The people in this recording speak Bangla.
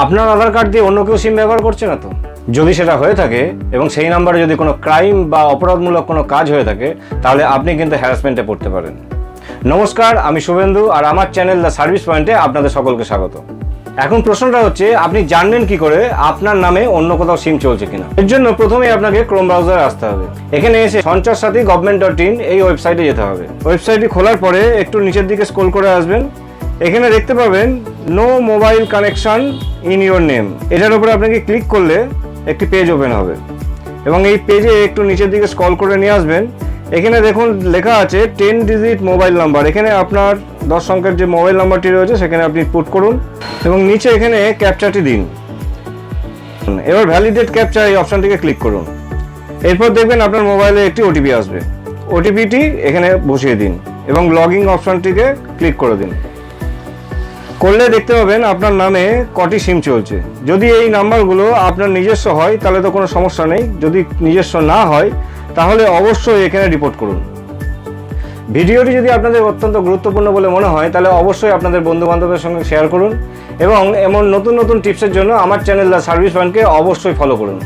আপনার আধার কার্ড দিয়ে অন্য কেউ সিম ব্যবহার করছে না তো? যদি সেটা হয়ে থাকে এবং সেই নাম্বারে যদি কোনো ক্রাইম বা অপরাধমূলক কোনো কাজ হয়ে থাকে, তাহলে আপনি কিন্তু হ্যারাসমেন্টে পড়তে পারেন। নমস্কার, আমি শুভেন্দু আর আমার চ্যানেল দ্য সার্ভিস পয়েন্টে আপনাদের সকলকে স্বাগত। এখন প্রশ্নটা হচ্ছে, আপনি জানবেন কি করে আপনার নামে অন্য কোথাও সিম চলছে কিনা? এর জন্য প্রথমেই আপনাকে ক্রোম ব্রাউজারে আসতে হবে। এখানে এসে সঞ্চার সাথী গভর্নমেন্ট ডট ইন এই ওয়েবসাইটে যেতে হবে। ওয়েবসাইটটি খোলার পরে একটু নিচের দিকে স্ক্রল করে আসবেন। এখানে দেখতে পাবেন no mobile connection in your name এটার উপরে আপনাকে ক্লিক করলে একটি পেজ ওপেন হবে। এবং এই পেজে একটু নিচের দিকে স্ক্রল করে নিয়ে আসবেন। এখানে দেখুন, লেখা আছে টেন ডিজিট মোবাইল নাম্বার এখানে আপনার দশ সংখ্যার যে মোবাইল নাম্বারটি রয়েছে, সেখানে আপনি পুট করুন এবং নিচে এখানে ক্যাপচাটি দিন। এবার ভ্যালিডেট ক্যাপচা এই অপশানটিকে ক্লিক করুন। এরপর দেখবেন আপনার মোবাইলে একটি ওটিপি আসবে। ওটিপিটি এখানে বসিয়ে দিন এবং লগইন অপশানটিকে ক্লিক করে দিন। করলে দেখতে পাবেন আপনার নামে কটি সিম চলছে। যদি এই নাম্বারগুলো আপনার নিজস্ব হয়, তাহলে তো কোনো সমস্যা নেই। যদি নিজস্ব না হয়, তাহলে অবশ্যই এখানে রিপোর্ট করুন। ভিডিওটি যদি আপনাদের অত্যন্ত গুরুত্বপূর্ণ বলে মনে হয়, তাহলে অবশ্যই আপনাদের বন্ধু বান্ধবের সঙ্গে শেয়ার করুন এবং এমন নতুন নতুন টিপসের জন্য আমার চ্যানেল দ্য সার্ভিস ওয়ানকে অবশ্যই ফলো করুন।